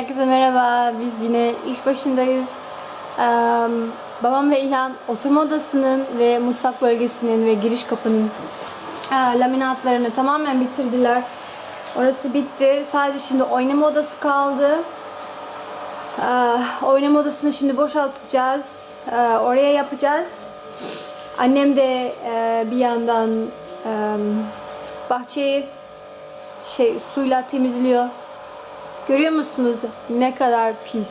Herkese merhaba. Biz yine iş başındayız. Babam ve İlhan oturma odasının ve mutfak bölgesinin ve giriş kapının e, laminatlarını tamamen bitirdiler. Orası bitti. Sadece şimdi oynama odası kaldı. Ee, oynama odasını şimdi boşaltacağız. Ee, oraya yapacağız. Annem de e, bir yandan e, bahçeyi şey suyla temizliyor. Görüyor musunuz ne kadar pis?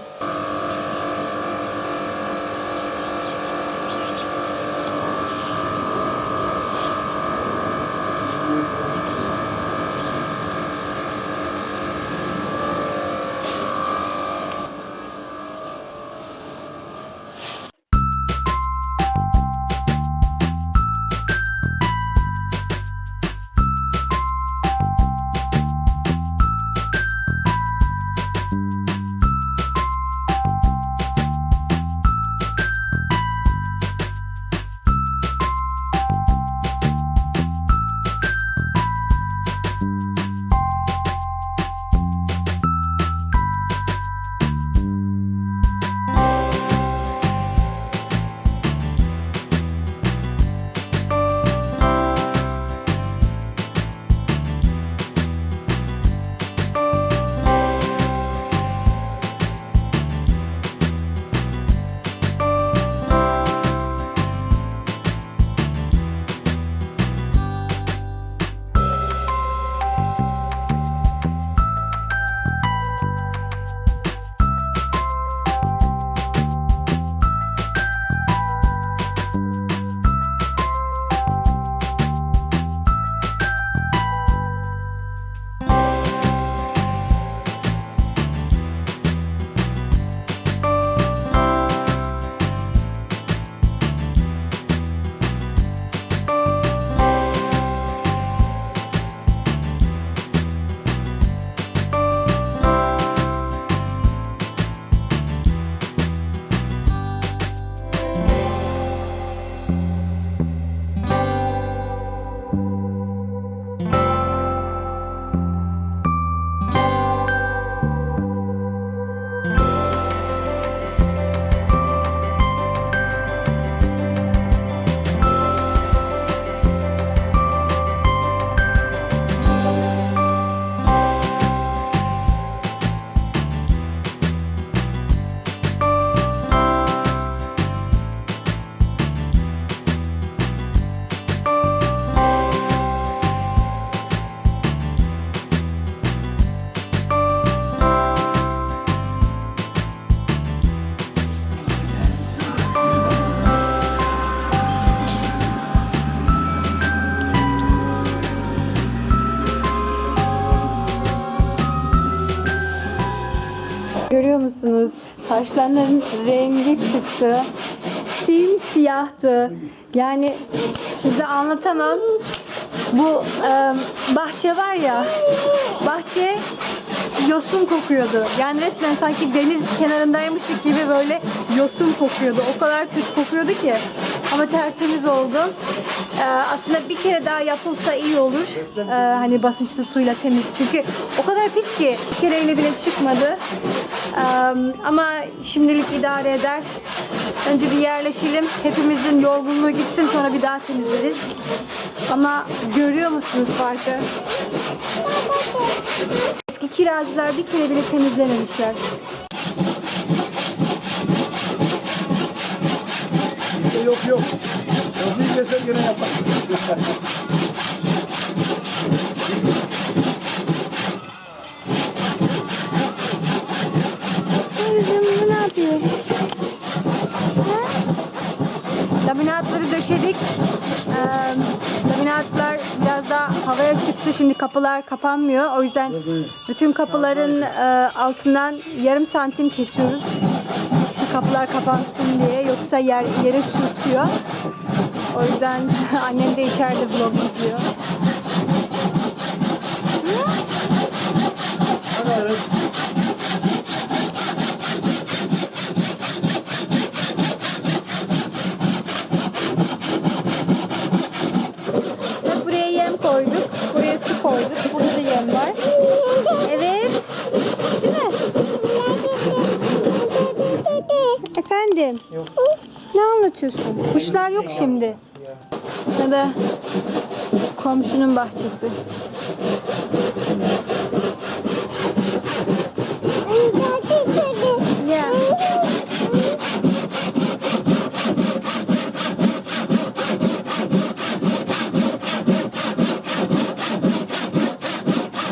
Taşların rengi çıktı. Simsiyahtı. Yani size anlatamam. Bu e, bahçe var ya, bahçe yosun kokuyordu. Yani resmen sanki deniz kenarındaymışık gibi böyle yosun kokuyordu. O kadar kötü kokuyordu ki. Ama tertemiz oldu. E, aslında bir kere daha yapılsa iyi olur. E, hani basınçlı suyla temiz. Çünkü o kadar pis ki bir kereyle bile çıkmadı. E, ama şimdilik idare eder. Önce bir yerleşelim. Hepimizin yorgunluğu gitsin sonra bir daha temizleriz. Ama görüyor musunuz farkı? Eski kiracılar bir kere bile temizlememişler. Yok yok. Yok bir desem gene yapar. Bu ne yapıyor? Laminatları döşedik. Ee, laminatlar biraz daha havaya çıktı. Şimdi kapılar kapanmıyor. O yüzden bütün kapıların e, altından yarım santim kesiyoruz. Kapılar kapansın diye. Yoksa yer yere sürtüyor. O yüzden annem de içeride vlog izliyor. Evet. Bak buraya yem koyduk. Buraya su koyduk. Burada da yem var. Evet. Değil mi? Ne anlatıyorsun? Kuşlar yok şimdi. Ya da komşunun bahçesi.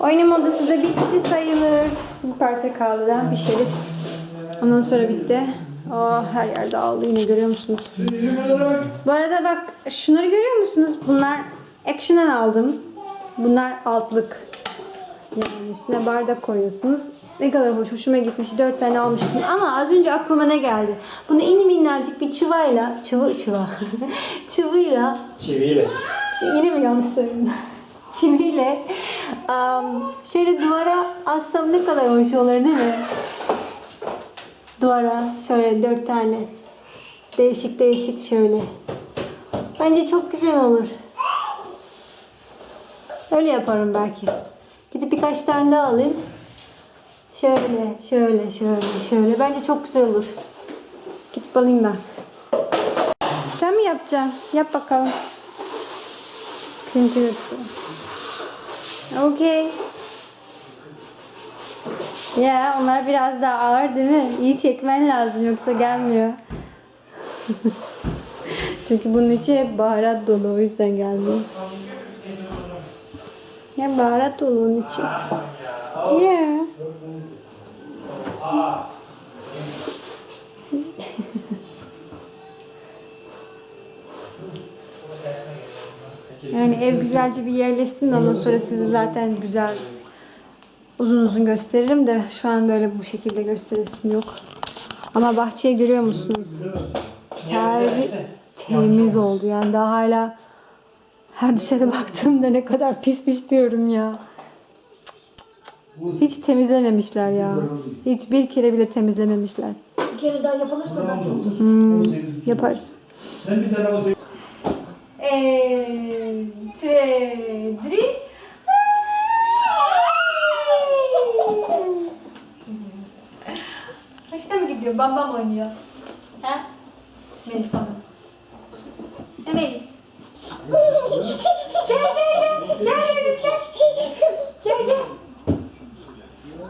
Oyunum odası da bitti sayılır. Bir parça kaldı da bir şerit. Ondan sonra bitti. Aa, her yer dağıldı yine görüyor musunuz? Bu arada bak şunları görüyor musunuz? Bunlar Action'dan aldım. Bunlar altlık. Yani üstüne bardak koyuyorsunuz. Ne kadar hoş, hoşuma gitmiş. Dört tane almıştım. Ama az önce aklıma ne geldi? Bunu ini minnacık bir çıvayla, çıvı çıva, çıvıyla Çiviyle. Ç- Yine mi yanlış söyledim? Çiviyle am, şöyle duvara assam ne kadar hoş olur değil mi? Duvara şöyle dört tane. Değişik değişik şöyle. Bence çok güzel olur. Öyle yaparım belki. Gidip birkaç tane daha alayım. Şöyle, şöyle, şöyle, şöyle. Bence çok güzel olur. Gidip alayım ben. Sen mi yapacaksın? Yap bakalım. Götür. Okey. Ya onlar biraz daha ağır değil mi? İyi çekmen lazım yoksa gelmiyor. Çünkü bunun içi hep baharat dolu o yüzden gelmiyor. Ya baharat dolu onun içi. Ya. Yani ev güzelce bir yerleşsin ondan sonra sizi zaten güzel uzun uzun gösteririm de şu an böyle bu şekilde gösterirsin yok. Ama bahçeyi görüyor musunuz? Ter, temiz oldu yani daha hala her dışarı baktığımda ne kadar pis pis diyorum ya. Hiç temizlememişler ya. Hiç bir kere bile temizlememişler. Bir kere daha yapılırsa zaten olur. Hmm, yaparız. Sen bir tane o Un, Kaçta mı gidiyor? Bam bam oynuyor. Ha? Melis Hanım. Ne Melis? Gel gel gel. Gel Melis gel. Gel gel.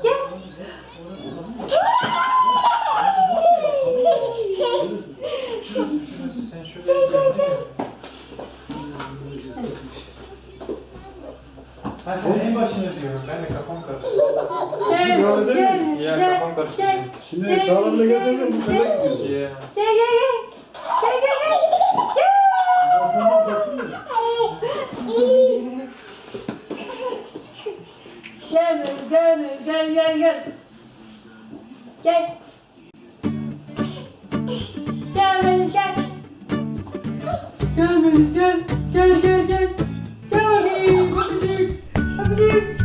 Gel. Ben senin en başını diyorum. Ben de kafam karıştı. Gel. Gel ya kafam karıştı. Şimdi sağlamda gelseniz bu kadar gidiyoruz. Ya. Gel gel gel. Gel gel gel. Gel gel gel gel gel. Gel. Gel Melis gel. Gel Melis gel. Gel gel gel. Gel Melis. Öpücük. Öpücük.